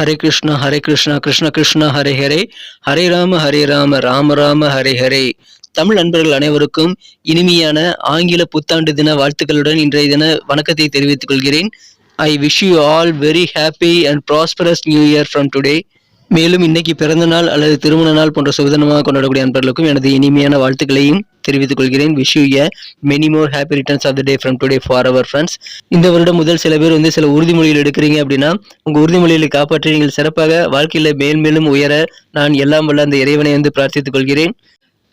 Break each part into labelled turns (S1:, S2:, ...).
S1: ஹரே கிருஷ்ணா ஹரே கிருஷ்ணா கிருஷ்ண கிருஷ்ணா ஹரே ஹரே ஹரே ராம ஹரே ராம ராம ராம ஹரே ஹரே தமிழ் நண்பர்கள் அனைவருக்கும் இனிமையான ஆங்கில புத்தாண்டு தின வாழ்த்துக்களுடன் இன்றைய தின வணக்கத்தை தெரிவித்துக் கொள்கிறேன். I wish you all very happy and prosperous new year from today மேலும் இன்னைக்கு பிறந்த நாள் அல்லது திருமண நாள் போன்ற சுதந்திரமாக கொண்டாடக்கூடிய அன்பர்களுக்கும் எனது இனிமையான வாழ்த்துக்களையும் தெரிவித்துக் கொள்கிறேன். Wish you a many more happy returns of the day from today for our friends இந்த வருடம் முதல் சில பேர் வந்து சில உறுதிமொழிகள் எடுக்கிறீங்க அப்படின்னா உங்கள் உறுதிமொழிகளை காப்பாற்றி நீங்கள் சிறப்பாக வாழ்க்கையில் மேல்மேலும் உயர நான் எல்லாம் வல்ல அந்த இறைவனை வந்து பிரார்த்தித்துக் கொள்கிறேன்.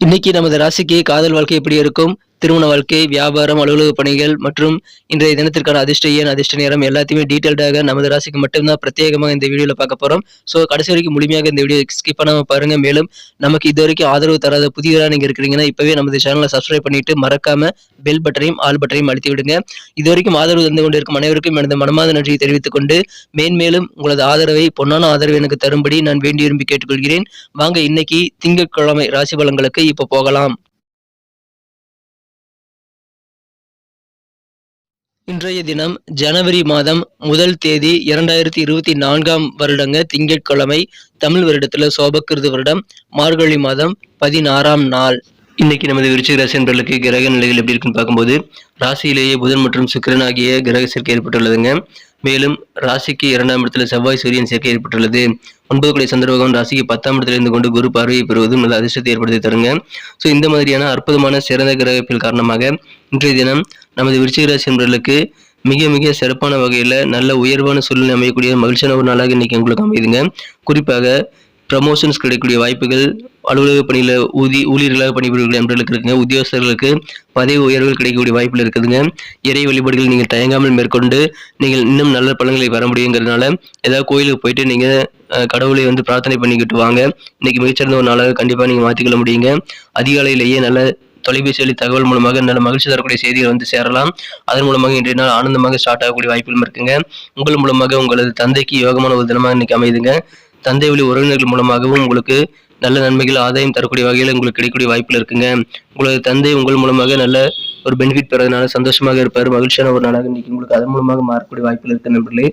S1: இன்னைக்கு நமது ராசிக்கு காதல் வாழ்க்கை எப்படி இருக்கும்? திருமண வாழ்க்கை வியாபாரம் அலுவலக பணிகள் மற்றும் இன்றைய தினத்திற்கான அதிர்ஷ்ட அதிர்ஷ்ட நேரம் எல்லாத்தையுமே டீட்டெயில்டாக நமது ராசிக்கு மட்டும்தான் பிரத்யேகமாக இந்த வீடியோவில் பார்க்க போகிறோம் ஸோ கடைசி வரைக்கும் முழுமையாக இந்த வீடியோ ஸ்கிப் பண்ணாமல் பாருங்கள் மேலும் நமக்கு இது வரைக்கும் ஆதரவு தராத புதியவராக நீங்க இருக்கிறீங்கன்னா இப்பவே நமது சேனலை சப்ஸ்கிரைப் பண்ணிட்டு மறக்காம பெல் பட்டனையும் ஆல் பட்டனையும் அழுத்தி விடுங்க. இது வரைக்கும் ஆதரவு தந்து கொண்டிருக்கும் அனைவருக்கும் எனது மனமாத நன்றியை தெரிவித்துக் கொண்டு மேன்மேலும் உங்களது ஆதரவை பொன்னான ஆதரவு எனக்கு தரும்படி நான் வேண்டி விரும்பி கேட்டுக்கொள்கிறேன். வாங்க இன்னைக்கு திங்கட்கிழமை ராசி பலன்களுக்கு இப்போ போகலாம். இன்றைய தினம் ஜனவரி மாதம் முதல் தேதி இரண்டாயிரத்தி இருபத்தி நான்காம் வருடங்க திங்கட்கிழமை தமிழ் வருடத்துல சோபக்கிருது வருடம் மார்கழி மாதம் பதினாறாம் நாள். இன்னைக்கு நமது விருச்சிக ராசி என்பர்களுக்கு கிரக நிலைகள் எப்படி இருக்குன்னு பார்க்கும்போது ராசியிலேயே புதன் மற்றும் சுக்கிரன் ஆகிய கிரக சேர்க்கை ஏற்பட்டுள்ளதுங்க. மேலும் ராசிக்கு இரண்டாம் இடத்துல செவ்வாய் சூரியன் சேர்க்கை ஏற்பட்டுள்ளது. ஒன்பது குடை சந்திரபகவான் ராசிக்கு பத்தாம் இடத்துல இருந்து கொண்டு குரு பார்வையை பெறுவதும் நல்ல அதிர்ஷ்டத்தை ஏற்படுத்தி தருங்க. ஸோ இந்த மாதிரியான அற்புதமான சிறந்த கிரகப்பில் காரணமாக இன்றைய தினம் நமது விருச்சிக ராசி என்பவர்களுக்கு மிக மிக சிறப்பான வகையில் நல்ல உயர்வான சூழ்நிலை அமையக்கூடிய மகிழ்ச்சியான ஒரு நாளாக இன்னைக்கு உங்களுக்கு அமையுதுங்க. குறிப்பாக ப்ரமோஷன்ஸ் கிடைக்கக்கூடிய வாய்ப்புகள் அலுவலக பணியில் ஊதி ஊழியர்களாக பணிபுரியக்கூடிய நண்பர்களுக்கு இருக்குங்க. உத்தியோகஸ்தர்களுக்கு பதவி உயர்வுகள் கிடைக்கக்கூடிய வாய்ப்பில் இருக்குதுங்க. இறை வழிபாடுகள் நீங்கள் தயங்காமல் மேற்கொண்டு நீங்கள் இன்னும் நல்ல பலன்களை பெற முடியுங்கிறதுனால ஏதாவது கோயிலுக்கு போயிட்டு நீங்கள் கடவுளை வந்து பிரார்த்தனை பண்ணிக்கிட்டு வாங்க. இன்னைக்கு மிகச்சிறந்த ஒரு நாளாக கண்டிப்பாக நீங்கள் மாற்றிக்கொள்ள முடியுங்க. அதிகாலையிலேயே நல்ல தொலைபேசி வழி தகவல் மூலமாக நல்ல மகிழ்ச்சி தரக்கூடிய செய்திகள் வந்து சேரலாம். அதன் மூலமாக இன்றைய நாள் ஆனந்தமாக ஸ்டார்ட் ஆகக்கூடிய வாய்ப்புகளும் இருக்குங்க. உங்கள் மூலமாக உங்களது தந்தைக்கு யோகமான ஒரு தினமாக இன்னைக்கு அமையுதுங்க தந்தை வழி உறவினர்கள் மூலமாகவும் உங்களுக்கு நல்ல நன்மைகள் ஆதாயம் தரக்கூடிய வகையில் உங்களுக்கு கிடைக்கக்கூடிய வாய்ப்பில் இருக்குங்க. உங்களது தந்தை உங்கள் மூலமாக நல்ல ஒரு பெனிஃபிட் பெறதுனால சந்தோஷமாக இருப்பார் மகிழ்ச்சியான ஒரு நாளாக இன்னைக்கு உங்களுக்கு அதன் மூலமாக மாறக்கூடிய வாய்ப்புகள் இருக்கு நண்பர்களே.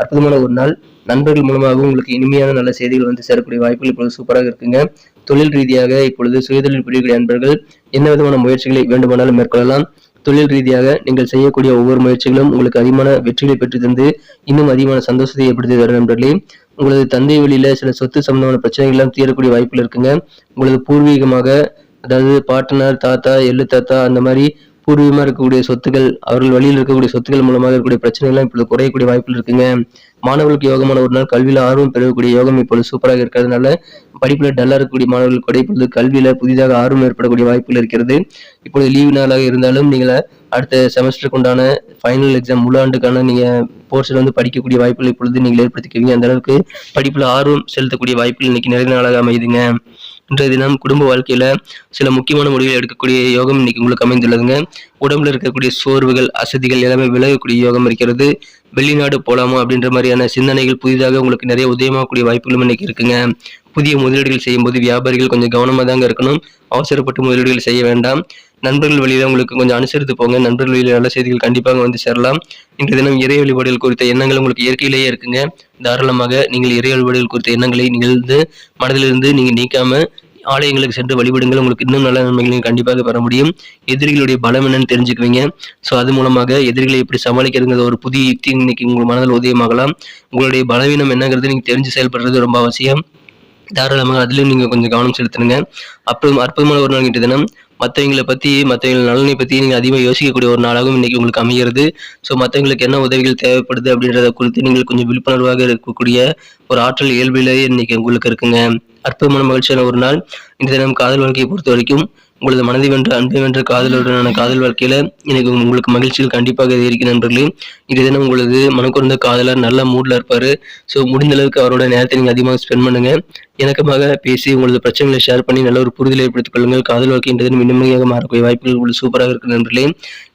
S1: அற்புதமான ஒரு நாள். நண்பர்கள் மூலமாகவும் உங்களுக்கு இனிமையான நல்ல செய்திகள் வந்து சேரக்கூடிய வாய்ப்புகள் இப்பொழுது சூப்பராக இருக்குங்க. தொழில் ரீதியாக இப்பொழுது சுயதொழில் புரியக்கூடிய நண்பர்கள் என்ன விதமான முயற்சிகளை வேண்டுமானாலும் மேற்கொள்ளலாம். தொழில் ரீதியாக நீங்கள் செய்யக்கூடிய ஒவ்வொரு முயற்சிகளும் உங்களுக்கு அதிகமான வெற்றிகளை பெற்று தந்து இன்னும் அதிகமான சந்தோஷத்தை ஏற்படுத்தி தரும் நண்பர்களே. உங்களது தந்தை வழியில சில சொத்து சம்பந்தமான பிரச்சனைகள் எல்லாம் தீரக்கூடிய வாய்ப்புகள் இருக்குங்க. உங்களது பூர்வீகமாக அதாவது பாட்டனார் தாத்தா எள்ளு தாத்தா அந்த மாதிரி பூர்வீகமாக இருக்கக்கூடிய சொத்துக்கள் அவர்கள் வழியில் இருக்கக்கூடிய சொத்துக்கள் மூலமாக இருக்கக்கூடிய பிரச்சனைகள்லாம் இப்பொழுது குறையக்கூடிய வாய்ப்புகள் இருக்குங்க. மாணவர்களுக்கு யோகமான ஒரு நாள் கல்வியில் ஆர்வம் பெறக்கூடிய யோகம் இப்பொழுது சூப்பராக இருக்கிறதுனால படிப்பில் டல்லாக இருக்கக்கூடிய மாணவர்களுக்கு கூட இப்பொழுது கல்வியில் புதிதாக ஆர்வம் ஏற்படக்கூடிய வாய்ப்புகள் இருக்கிறது. இப்பொழுது லீவு நாளாக இருந்தாலும் நீங்கள் அடுத்த செமஸ்டருக்கு உண்டான ஃபைனல் எக்ஸாம் முழு ஆண்டுக்கான நீங்க போர்ஷன் வந்து படிக்கக்கூடிய வாய்ப்புகள் இப்பொழுது நீங்கள் ஏற்படுத்திக்குவீங்க. அந்த அளவுக்கு படிப்பில் ஆர்வம் செலுத்தக்கூடிய வாய்ப்புகள் இன்னைக்கு நிறைய நாளாக அமையுதுங்க. இன்றைய தினம் குடும்ப வாழ்க்கையில சில முக்கியமான முடிவுகள் எடுக்கக்கூடிய யோகம் இன்னைக்கு உங்களுக்கு அமைந்துள்ளதுங்க. உடம்புல இருக்கக்கூடிய சோர்வுகள் அசதிகள் எல்லாமே விலகக்கூடிய யோகம் இருக்கிறது. வெளிநாடு போலாமா அப்படின்ற மாதிரியான சிந்தனைகள் புதிதாக உங்களுக்கு நிறைய உதயமாகக்கூடிய வாய்ப்புகளும் இன்னைக்கு இருக்குங்க. புதிய முதலீடுகள் செய்யும்போது வியாபாரிகள் கொஞ்சம் கவனமாக தாங்க இருக்கணும். அவசரப்பட்டு முதலீடுகள் செய்ய வேண்டாம். நண்பர்கள் வழியில உங்களுக்கு கொஞ்சம் அனுசரித்து போங்க. நண்பர்கள் வழியில நல்ல செய்திகள் கண்டிப்பாக வந்து சேரலாம். இன்றைய தினம் இறை வழிபாடுகள் குறித்த எண்ணங்கள் உங்களுக்கு இயற்கையிலேயே இருக்குங்க. தாராளமாக நீங்கள் இறை வழிபாடுகள் குறித்த எண்ணங்களை நிகழ்ந்து மனதிலிருந்து நீங்க நீக்காம ஆலயங்களுக்கு சென்று வழிபடுங்கள். உங்களுக்கு இன்னும் நல்ல நன்மைகளையும் கண்டிப்பாக பெற முடியும். எதிரிகளுடைய பலம் என்னன்னு தெரிஞ்சுக்குவீங்க. ஸோ அது மூலமாக எதிரிகளை எப்படி சமாளிக்கிறதுங்கிற ஒரு புதிய யுக்தி இன்னைக்கு உங்கள் மனதில் உதயமாகலாம். உங்களுடைய பலவீனம் என்னங்கிறது நீங்க தெரிஞ்சு செயல்படுறது ரொம்ப அவசியம். தாராளமாக அதுலயும் நீங்க கொஞ்சம் கவனம் செலுத்துனுங்க. அப்புறம் அற்புதமான ஒரு நாள் தினம். மற்றவங்களை பற்றி மற்றவங்க நலனை பற்றி நீங்கள் அதிகமாக யோசிக்கக்கூடிய ஒரு நாளாகவும் இன்றைக்கி உங்களுக்கு அமைகிறது. ஸோ மற்றவங்களுக்கு என்ன உதவிகள் தேவைப்படுது அப்படின்றத குறித்து நீங்கள் கொஞ்சம் விழிப்புணர்வாக இருக்கக்கூடிய ஒரு ஆற்றல் இயல்பிலேயே இன்னைக்கு உங்களுக்கு இருக்குங்க. அற்புதமான மகிழ்ச்சியான ஒரு நாள். இந்த தினம் காதல் வாழ்க்கையை பொறுத்த வரைக்கும் உங்களது மனதை வென்ற அன்பை வென்ற காதலுடனான காதல் வாழ்க்கையில எனக்கு உங்களுக்கு மகிழ்ச்சிகள் கண்டிப்பாக இருக்கிற நண்பர்களே. இது தினம் உங்களது மனக்குறந்த காதலர் நல்ல மூட்ல இருப்பாரு. ஸோ முடிந்த அளவுக்கு அவரோட நேரத்தை நீங்க அதிகமாக ஸ்பெண்ட் பண்ணுங்க. இணக்கமாக பேசி உங்களது பிரச்சனைகளை ஷேர் பண்ணி நல்ல ஒரு புரிதலை ஏற்படுத்திக் கொள்ளுங்கள். காதல் வாழ்க்கை இந்த தினம் இனிமையாக மாறக்கூடிய வாய்ப்புகள் உங்களுக்கு சூப்பராக இருக்கு நண்பர்களே.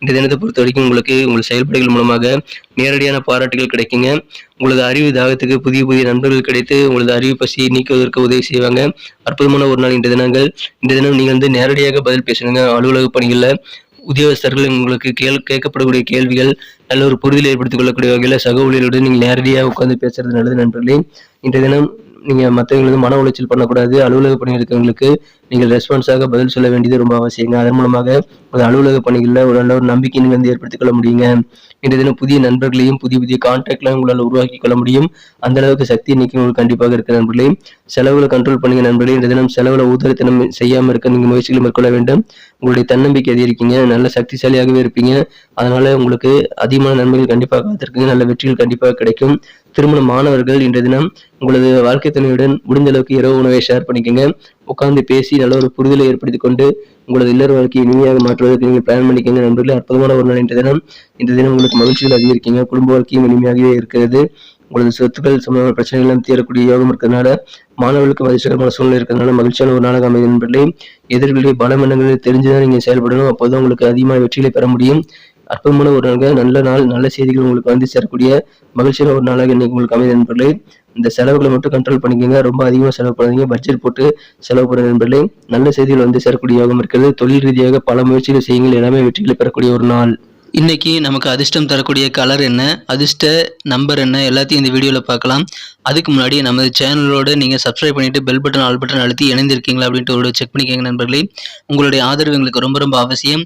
S1: இந்த தினத்தை பொறுத்த வரைக்கும் உங்களுக்கு உங்கள் செயல்பாடுகள் மூலமாக நேரடியான பாராட்டுகள் கிடைக்குங்க. உங்களது அறிவு தாகத்துக்கு புதிய புதிய நண்பர்கள் கிடைத்து உங்களது அறிவு பசியை நீக்குவதற்கு உதவி செய்வாங்க. அற்புதமான ஒரு நாள் இந்த தினங்கள். இந்த தினம் நீங்கள் வந்து நேரடியாக பதில் பேசணுங்க அலுவலக பணிகளில் உத்தியோகஸ்தர்கள் உங்களுக்கு கேள் கேட்கப்படக்கூடிய கேள்விகள் நல்ல ஒரு புரிதல் ஏற்படுத்திக் கொள்ளக்கூடிய வகையில் சக ஊழியர்களுடன் நீங்கள் நேரடியாக உட்கார்ந்து பேசுறது நல்லது நண்பர்களே. இன்றைய தினம் நீங்க மற்றவங்களுக்கு மன உளைச்சல் பண்ணக்கூடாது அலுவலக பணி இருக்கிறவங்களுக்கு நீங்கள் ரெஸ்பான்ஸாக பதில் சொல்ல வேண்டியது ரொம்ப அவசியங்க. அதன் மூலமாக ஒரு அலுவலக பணிகளில் ஒரு நல்ல ஒரு நம்பிக்கை நீங்கள் வந்து ஏற்படுத்திக் கொள்ள முடியுங்க. இன்றைய தினம் புதிய நண்பர்களையும் புதிய புதிய கான்டாக்ட்லாம் உங்களால் உருவாக்கி கொள்ள முடியும். அந்த அளவுக்கு சக்தி இன்னைக்கு உங்களுக்கு கண்டிப்பாக இருக்கிற நண்பர்களே செலவுகளை கண்ட்ரோல் பண்ணுங்க நண்பர்களே. இன்றைய தினம் செலவுல ஊதரத்தனம் செய்யாமல் இருக்க நீங்க முயற்சிகளை மேற்கொள்ள வேண்டும். உங்களுடைய தன்னம்பிக்கை அதிகரிக்கீங்க. நல்ல சக்திசாலியாகவே இருப்பீங்க. அதனால உங்களுக்கு அதிகமான நன்மைகள் கண்டிப்பாக காத்திருக்குங்க நல்ல வெற்றிகள் கண்டிப்பாக கிடைக்கும். திருமண மாணவர்கள் இன்றைய தினம் உங்களது வாழ்க்கை துணையுடன் முடிந்த அளவுக்கு இரவு உணவை ஷேர் பண்ணிக்கோங்க. உட்கார்ந்து பேசி நல்ல ஒரு புரிதலை ஏற்படுத்தி கொண்டு உங்களது இல்லற வாழ்க்கையை இனிமையாக மாற்றுவதற்கு நீங்கள் பிளான் பண்ணிக்கங்க. நண்பர்களே அற்புதமான ஒரு நாள் இன்றைய தினம். இந்த தினம் உங்களுக்கு மகிழ்ச்சிகள் அதிகரிக்கீங்க. குடும்ப வாழ்க்கையும் இனிமையாகவே இருக்கிறது. உங்களது சொத்துக்கள் சம்பந்தமான பிரச்சனைகள் எல்லாம் தீரக்கூடிய யோகம் இருக்கிறதுனால மாணவர்களுக்கு மகிழ்ச்சிகரமான சூழ்நிலை இருக்கிறதுனால மகிழ்ச்சியான ஒரு நாளாக அமையும் நண்பர்களே. எதிர்களுடைய பலம் என்னங்கிறது தெரிஞ்சுதான் நீங்கள் செயல்படணும். அப்போதான் உங்களுக்கு அதிகமான வெற்றிகளை பெற முடியும். அற்புதமான ஒரு நாளாக நல்ல நாள் நல்ல செய்திகள் உங்களுக்கு வந்து சேரக்கூடிய மகிழ்ச்சியான ஒரு நாளாக இன்னைக்கு உங்களுக்கு அமைதி நண்பர்களே. இந்த செலவுகளை மட்டும் கண்ட்ரோல் பண்ணிக்கோங்க. ரொம்ப அதிகமாக செலவு பண்ணாதீங்க. பட்ஜெட் போட்டு செலவு பண்ண நண்பர்களே. நல்ல செய்திகள் வந்து சேரக்கூடிய யோகம் இருக்கிறது. தொழில் ரீதியாக பல முயற்சிகள் செய்யுங்கள் எல்லாமே வெற்றிகளை பெறக்கூடிய ஒரு நாள். இன்னைக்கு நமக்கு அதிர்ஷ்டம் தரக்கூடிய கலர் என்ன? அதிர்ஷ்ட நம்பர் என்ன? எல்லாத்தையும் இந்த வீடியோவில் பார்க்கலாம். அதுக்கு முன்னாடி நமது சேனலோடு நீங்கள் சப்ஸ்கிரைப் பண்ணிவிட்டு பெல் பட்டன் ஆல் பட்டன் அழுத்தி இணைந்திருக்கீங்களா அப்படின்ட்டு ஒரு செக் பண்ணிக்கோங்க நண்பர்களே. உங்களுடைய ஆதரவு எங்களுக்கு ரொம்ப ரொம்ப அவசியம்.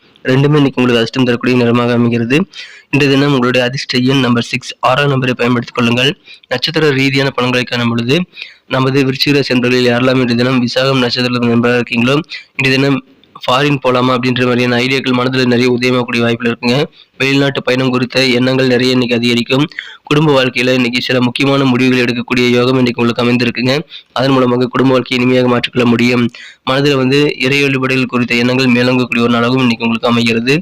S1: ரெண்டுமே இன்னைக்கு உங்களுக்கு அதிர்ஷ்டம் தரக்கூடிய நிறமாக அமைகிறது. இன்றைய தினம் உங்களுடைய அதிர்ஷ்ட எண் நம்பர் சிக்ஸ் ஆறாம் நம்பரை பயன்படுத்திக் கொள்ளுங்கள். நட்சத்திர ரீதியான பலன்களை காணும் பொழுது நமது விருச்சிக சென்றர்களில் யாரெல்லாம் இன்றைய தினம் விசாகம் நட்சத்திரத்தில் நண்பராக இருக்கீங்களோ இன்றைய தினம் ஃபாரின் போகலாமா அப்படின்ற மாதிரியான ஐடியாக்கள் மனதில் நிறைய உதயமாகக்கூடிய வாய்ப்பில் இருக்குங்க. வெளிநாட்டு பயணம் குறித்த எண்ணங்கள் நிறைய இன்னைக்கு அதிகரிக்கும். குடும்ப வாழ்க்கையில் இன்னைக்கு சில முக்கியமான முடிவுகள் எடுக்கக்கூடிய யோகம் இன்னைக்கு உங்களுக்கு அமைந்திருக்குங்க. அதன் மூலமாக குடும்ப வாழ்க்கையை இனிமையாக மாற்றிக்கொள்ள முடியும். மனதில் வந்து இறை வழிபாடுகள் குறித்த எண்ணங்கள் மேலோங்கக்கூடிய ஒரு நாளாகவும் இன்னைக்கு உங்களுக்கு அமைகிறது.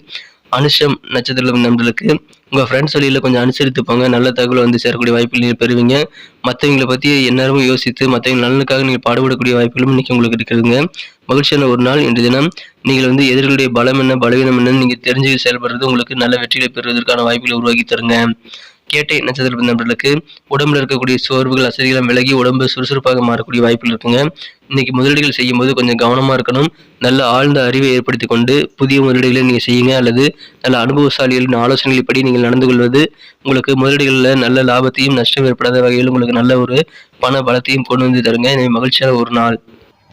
S1: அனுஷம் நட்சத்திரம் நண்பர்களுக்கு உங்கள் ஃப்ரெண்ட்ஸ் வழியில் கொஞ்சம் அனுசரித்து போங்க நல்ல தகவல் வந்து சேரக்கூடிய வாய்ப்புகள் நீங்கள் பெறுவீங்க. மற்றவங்களை பற்றி எந்நேரமும் யோசித்து மற்றவங்க நலனுக்காக நீங்கள் பாடுபடக்கூடிய வாய்ப்புகளும் இன்னைக்கு உங்களுக்கு இருக்கிறதுங்க மகிழ்ச்சியான ஒரு நாள் இன்று தினம். நீங்கள் வந்து எதிர்களுடைய பலம் என்ன பலவீனம் என்னன்னு நீங்கள் தெரிஞ்சு செயல்படுறது உங்களுக்கு நல்ல வெற்றிகளை பெறுவதற்கான வாய்ப்புகளை உருவாக்கி தருங்க. கேட்டை நட்சத்திர நண்பர்களுக்கு உடம்புல இருக்கக்கூடிய சோர்வுகள் அசதிகளும் விலகி உடம்பு சுறுசுறுப்பாக மாறக்கூடிய வாய்ப்புகள் இருக்குங்க. இன்னைக்கு முதலீடுகள் செய்யும் போது கொஞ்சம் கவனமாக இருக்கணும். நல்ல ஆழ்ந்த அறிவை ஏற்படுத்தி கொண்டு புதிய முதலீடுகளை நீங்கள் செய்யுங்க. அல்லது நல்ல அனுபவசாலிகளின் ஆலோசனைகளின்படி நீங்கள் நடந்து கொள்வது உங்களுக்கு முதலீடுகளில் நல்ல லாபத்தையும் நஷ்டம் ஏற்படாத வகையில் உங்களுக்கு நல்ல ஒரு பண பலத்தையும் கொண்டு வந்து தருங்க. எனவே மகிழ்ச்சியான ஒரு நாள்.